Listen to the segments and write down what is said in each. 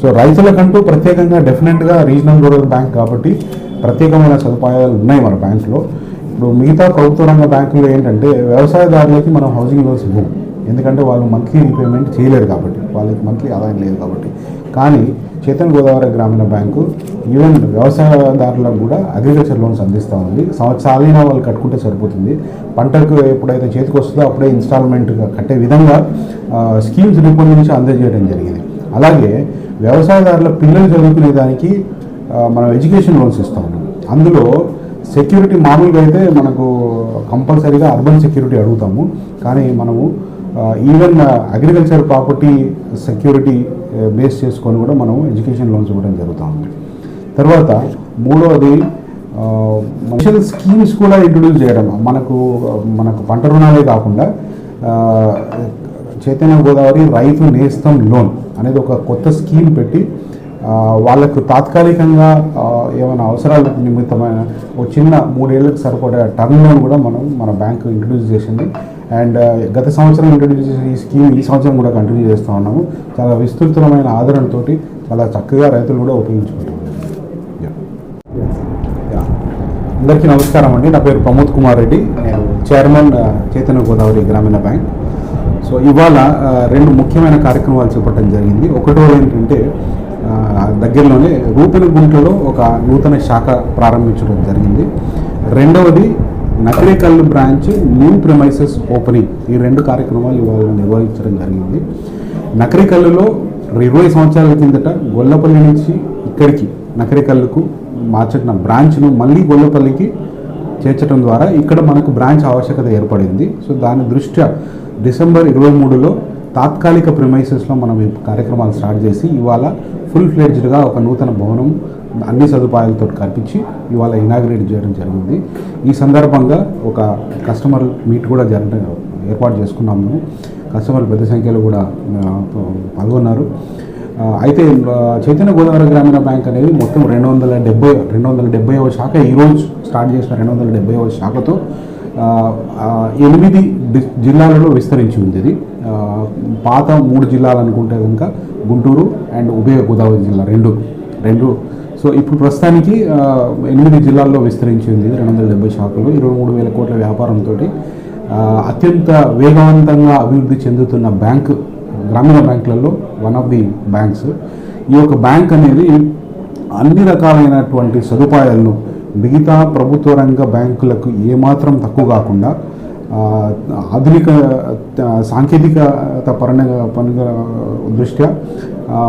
So రైతులకంటూ ప్రత్యేకంగా డెఫినెట్గా regional rural bank కాబట్టి ప్రత్యేకమైన సదుపాయాలు ఉన్నాయి మన బ్యాంకులో. ఇప్పుడు మిగతా ప్రభుత్వ రంగ బ్యాంకులు ఏంటంటే వ్యవసాయదారులకి మనం హౌసింగ్ లోన్స్ ఇవ్వం. ఎందుకంటే వాళ్ళు మంత్లీ రీపేమెంట్ చేయలేరు కాబట్టి వాళ్ళకి మంత్లీ ఆదాయం లేదు కాబట్టి. కానీ చేతన్ గోదావరి గ్రామీణ బ్యాంకు ఈవెన్ వ్యవసాయదారులకు కూడా అగ్రికల్చర్ లోన్స్ అందిస్తూ ఉంది. సంవత్సరాలైనా వాళ్ళు కట్టుకుంటే సరిపోతుంది. పంటకు ఎప్పుడైతే చేతికి వస్తుందో అప్పుడే ఇన్స్టాల్మెంట్గా కట్టే విధంగా స్కీమ్స్ రూపొందించి అందజేయడం జరిగింది. అలాగే వ్యవసాయదారుల పిల్లలు చదువుకునే దానికి మనం ఎడ్యుకేషన్ లోన్స్ ఇస్తా ఉన్నాం అందులో సెక్యూరిటీ మామూలుగా అయితే మనకు కంపల్సరీగా అర్బన్ సెక్యూరిటీ అడుగుతాము. కానీ మనము even agriculture property security base చేసుకొని కూడా మనం ఎడ్యుకేషన్ లోన్స్ ఇవ్వడం జరుగుతూ ఉంది తర్వాత మూడవది మనుషుల స్కీమ్స్ కూడా ఇంట్రొడ్యూస్ చేయడం. మనకు మనకు పంట రుణాలే కాకుండా చైతన్య గోదావరి రైతు నేస్తం లోన్ అనేది ఒక కొత్త స్కీమ్ పెట్టి వాళ్ళకు తాత్కాలికంగా ఏమైనా అవసరాల నిమిత్తమైన ఒక చిన్న మూడేళ్ళకు సరిపడా టర్మ్ లోన్ కూడా మనం మన బ్యాంకు ఇంట్రడ్యూస్ చేసింది. అండ్ గత సంవత్సరం ఇంట్రడ్యూస్ చేసిన ఈ స్కీమ్ ఈ సంవత్సరం కూడా కంటిన్యూ చేస్తూ ఉన్నాము. చాలా విస్తృతమైన ఆదరణతోటి చాలా చక్కగా రైతులు కూడా ఉపయోగించుకుంటున్నారు. అందరికీ నమస్కారం అండి. నా పేరు ప్రమోద్ కుమార్ రెడ్డి. నేను chairman Chaitanya Godavari Grameena bank. So ఇవాళ రెండు ముఖ్యమైన కార్యక్రమాలు చేపట్టడం జరిగింది. ఒకటో ఏంటంటే దగ్గరలోనే దగ్గరలోనే రూపనగుంటలో ఒక నూతన శాఖ ప్రారంభించడం జరిగింది. రెండవది నకరేకల్లు బ్రాంచ్ న్యూ ప్రిమైసెస్ ఓపెనింగ్. ఈ రెండు కార్యక్రమాలు ఇవాళ నిర్వహించడం జరిగింది. నకరికల్లులో ఇరవై సంవత్సరాల కిందట గొల్లపల్లి నుంచి ఇక్కడికి నకరేకల్లుకు మార్చిన బ్రాంచ్ను మళ్ళీ గొల్లపల్లికి చేర్చడం ద్వారా ఇక్కడ మనకు బ్రాంచ్ ఆవశ్యకత ఏర్పడింది. సో దాని దృష్ట్యా డిసెంబర్ ఇరవై మూడులో తాత్కాలిక ప్రిమైసెస్లో మనం ఈ కార్యక్రమాలు స్టార్ట్ చేసి ఇవాళ ఫుల్ ఫ్లెడ్జ్డ్గా ఒక నూతన భవనం అన్ని సదుపాయాలతో కల్పించి ఇవాళ ఇనాగ్రేట్ చేయడం జరిగింది. ఈ సందర్భంగా ఒక కస్టమర్ మీట్ కూడా జరగడం ఏర్పాటు చేసుకున్నాము మేము. కస్టమర్లు పెద్ద సంఖ్యలో కూడా పాల్గొన్నారు. అయితే చైతన్య గోదావరి గ్రామీణ బ్యాంక్ అనేది మొత్తం రెండు వందల డెబ్బై రెండు వందల డెబ్బైవ శాఖ ఈరోజు స్టార్ట్ చేసిన రెండు వందల డెబ్బైవ శాఖతో ఎనిమిది జిల్లాలలో విస్తరించి ఉంది ఇది. పాత మూడు జిల్లాలు అనుకుంటే కనుక గుంటూరు అండ్ ఉభయ గోదావరి జిల్లా రెండు రెండు. సో ఇప్పుడు ప్రస్తుతానికి ఎనిమిది జిల్లాల్లో విస్తరించి ఉంది ఇది రెండు వందల డెబ్బై శాఖలు. ఇరవై మూడు వేల కోట్ల వ్యాపారంతో అత్యంత వేగవంతంగా అభివృద్ధి చెందుతున్న బ్యాంక్ గ్రామీణ బ్యాంకులలో వన్ ఆఫ్ ది బ్యాంక్స్. ఈ యొక్క బ్యాంక్ అనేది అన్ని రకాలైనటువంటి సదుపాయాలను మిగతా ప్రభుత్వ రంగ బ్యాంకులకు ఏమాత్రం తక్కువ కాకుండా ఆధునిక సాంకేతికత పరణ పనుల దృష్ట్యా ఆ,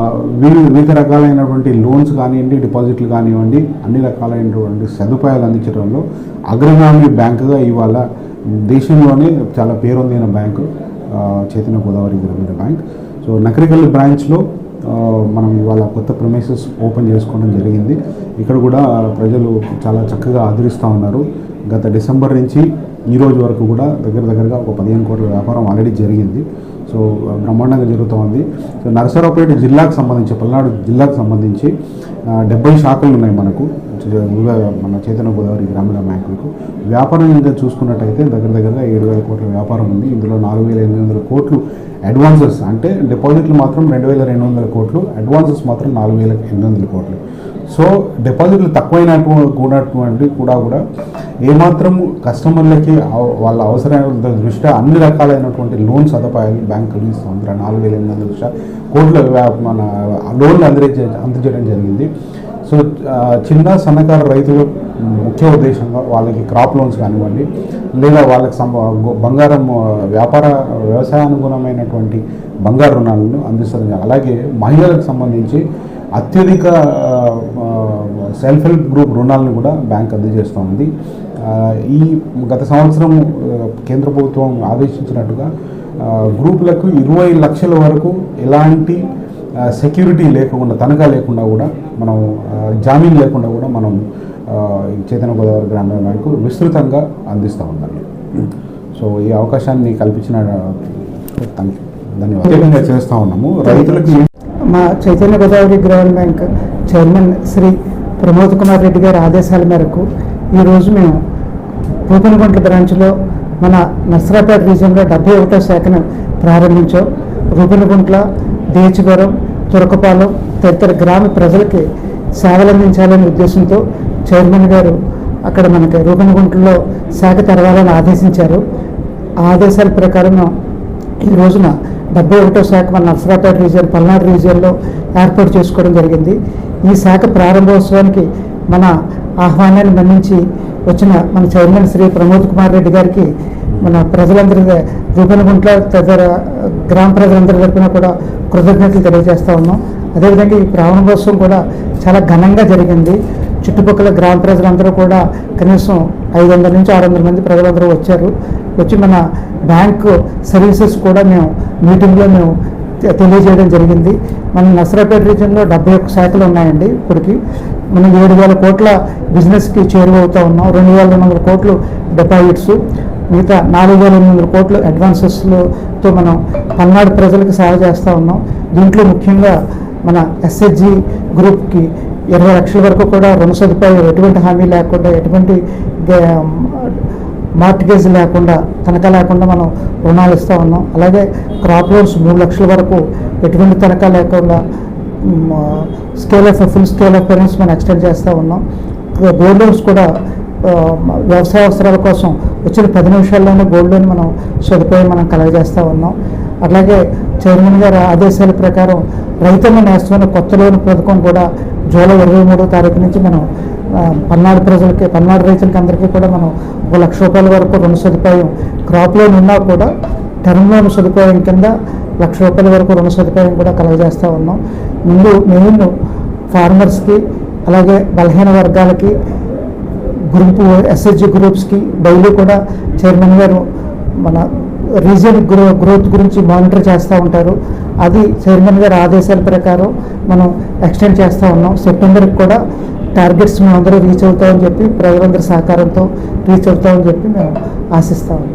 వివిధ రకాలైనటువంటి లోన్స్ కానివ్వండి డిపాజిట్లు కానివ్వండి అన్ని రకాలైనటువంటి సదుపాయాలు అందించడంలో అగ్రగామి బ్యాంకుగా ఇవాళ దేశంలోనే చాలా పేరొందిన bank Chaitanya Godavari Grameena bank. So Nakrekal బ్రాంచ్లో మనం ఇవాళ కొత్త ప్రమేసెస్ ఓపెన్ చేసుకోవడం జరిగింది. ఇక్కడ కూడా ప్రజలు చాలా చక్కగా ఆదరిస్తూ ఉన్నారు. గత డిసెంబర్ నుంచి ఈ రోజు వరకు కూడా దగ్గర దగ్గరగా ఒక పదిహేను కోట్ల వ్యాపారం ఆల్రెడీ జరిగింది. సో బ్రహ్మాండంగా జరుగుతూ ఉంది. సో నరసరావుపేట జిల్లాకు సంబంధించి పల్నాడు జిల్లాకు సంబంధించి డెబ్బై శాఖలు ఉన్నాయి మనకు. మన చైతన్య గోదావరి గ్రామీణ బ్యాంకులకు వ్యాపారం ఇంకా చూసుకున్నట్టయితే దగ్గర దగ్గరగా ఏడు వేల కోట్ల వ్యాపారం ఉంది. ఇందులో నాలుగు వేల ఎనిమిది వందల కోట్లు అడ్వాన్సెస్ అంటే డిపాజిట్లు మాత్రం రెండు వేల రెండు వందల కోట్లు అడ్వాన్సెస్ మాత్రం నాలుగు వేల ఎనిమిది వందల కోట్లు. సో డిపాజిట్లు తక్కువైనటువంటి కూడటువంటి కూడా కూడా ఏమాత్రం కస్టమర్లకి వాళ్ళ అవసరాల దృష్ట్యా అన్ని రకాలైనటువంటి లోన్ సదుపాయాలు బ్యాంకులు ఇస్తుంది నాలుగు వేల ఎనిమిది వందల దృష్ట్యా కోట్ల వ్యా- మన లోన్లు అందజే అందజేయడం జరిగింది. సో చిన్న సన్నకారు రైతులు ముఖ్య ఉద్దేశంగా వాళ్ళకి క్రాప్ లోన్స్ కానివ్వండి లేదా వాళ్ళకి బంగారం వ్యాపార వ్యవసాయానుగుణమైనటువంటి బంగారు రుణాలను అందిస్తుంది. అలాగే మహిళలకు సంబంధించి అత్యధిక సెల్ఫ్ హెల్ప్ గ్రూప్ రుణాలను కూడా బ్యాంక్ అందజేస్తోంది. ఈ గత సంవత్సరం కేంద్ర ప్రభుత్వం ఆదేశించినట్టుగా గ్రూపులకు ఇరవై లక్షల వరకు ఎలాంటి సెక్యూరిటీ లేకుండా తనఖా లేకుండా కూడా మనం జామీన్ లేకుండా కూడా మనం చైతన్య గోదావరి గ్రామీణ బ్యాంకు విస్తృతంగా అందిస్తూ ఉందండి. సో ఈ అవకాశాన్ని కల్పించిన ప్రత్యేకంగా చేస్తూ ఉన్నాము. రైతులకి మా చైతన్య గోదావరి గ్రామీణ బ్యాంక్ చైర్మన్ శ్రీ ప్రమోద్ కుమార్ రెడ్డి గారి ఆదేశాల మేరకు ఈరోజు మేము రూపనగుంట్ల బ్రాంచ్లో మన నర్సరాపేట రీజియన్లో డెబ్బై ఒకటో శాఖను ప్రారంభించాం. రూపనగుంట్ల దేచివరం తురకపాలెం తదితర గ్రామ ప్రజలకి సేవలందించాలనే ఉద్దేశంతో చైర్మన్ గారు అక్కడ మనకి రూపనగుంటలో శాఖ తెరవాలని ఆదేశించారు. ఆ ఆదేశాల ప్రకారం ఈ రోజున డెబ్బై ఒకటో శాఖ మన నర్సరాపేట రీజియన్ పల్నాడు రీజియన్లో ఏర్పాటు చేసుకోవడం జరిగింది. ఈ శాఖ ప్రారంభోత్సవానికి మన ఆహ్వానాన్ని మన్నించి వచ్చిన మన చైర్మన్ శ్రీ ప్రమోద్ కుమార్ రెడ్డి గారికి మన ప్రజలందరి రూపనగుంట్ల తదితర గ్రామ ప్రజలందరి తరఫున కూడా కృతజ్ఞతలు తెలియజేస్తూ ఉన్నాం. అదేవిధంగా ఈ ప్రారంభోత్సవం కూడా చాలా ఘనంగా జరిగింది. చుట్టుపక్కల గ్రామ ప్రజలందరూ కూడా కనీసం ఐదు వందల నుంచి ఆరు వందల మంది ప్రజలందరూ వచ్చారు. వచ్చి మన బ్యాంకు సర్వీసెస్ కూడా మేము మీటింగ్లో మేము తె- తెలియజేయడం జరిగింది. మన నసరాపేట రీజియన్లో డెబ్బై ఒక్క శాఖలు ఉన్నాయండి ఇప్పటికి. మనం ఏడు వేల కోట్ల బిజినెస్కి చేరువవుతూ ఉన్నాం. రెండు వేల రెండు వందల కోట్లు డిపాజిట్స్. మిగతా నాలుగు వేల ఎనిమిది వందల కోట్లు అడ్వాన్సెస్లతో మనం పల్నాడు ప్రజలకు సేవ చేస్తూ ఉన్నాం. దీంట్లో ముఖ్యంగా మన ఎస్హెచ్జి గ్రూప్కి ఇరవై లక్షల వరకు కూడా రుణ సదుపాయం ఎటువంటి హామీ లేకుండా ఎటువంటి మార్టిగేజ్ లేకుండా తనఖా లేకుండా మనం రుణాలు ఇస్తూ ఉన్నాం. అలాగే క్రాప్ లోన్స్ మూడు లక్షల వరకు ఎటువంటి తనఖా లేకుండా scale of full scale of parents మనం ఎక్స్టెండ్ చేస్తూ ఉన్నాం. గోల్డ్ లోన్స్ కూడా వ్యవసాయ అవసరాల కోసం వచ్చిన పది నిమిషాల్లోనే గోల్డ్ లోన్ మనం సదుపాయం మనం కలగజేస్తూ ఉన్నాం. అట్లాగే చైర్మన్ గారి ఆదేశాల ప్రకారం రైతులను నేస్తున్న కొత్త లోన్ పథకం కూడా జూలై ఇరవై మూడో తారీఖు నుంచి మనం పల్నాడు ప్రజలకి పల్నాడు రైతులకి అందరికీ కూడా మనం ఒక లక్ష రూపాయల వరకు రుణ సదుపాయం క్రాప్ లోన్ ఉన్నా కూడా టర్మ్ లోన్ సదుపాయం కింద లక్ష రూపాయల వరకు రుణ సదుపాయం కూడా కలగజేస్తూ ఉన్నాం. ముందు మెయిన్ ఫార్మర్స్కి అలాగే బలహీన వర్గాలకి గ్రూప్ ఎస్హెచ్ గ్రూప్స్కి డైలీ కూడా చైర్మన్ గారు మన రీజన్ గ్రో గ్రోత్ గురించి మానిటర్ చేస్తూ ఉంటారు. అది చైర్మన్ గారి ఆదేశాల ప్రకారం మనం ఎక్స్టెండ్ చేస్తూ ఉన్నాం. సెప్టెంబర్కి కూడా టార్గెట్స్ మేము అందరూ రీచ్ అవుతామని చెప్పి ప్రజలందరి సహకారంతో రీచ్ అవుతామని చెప్పి మేము ఆశిస్తాము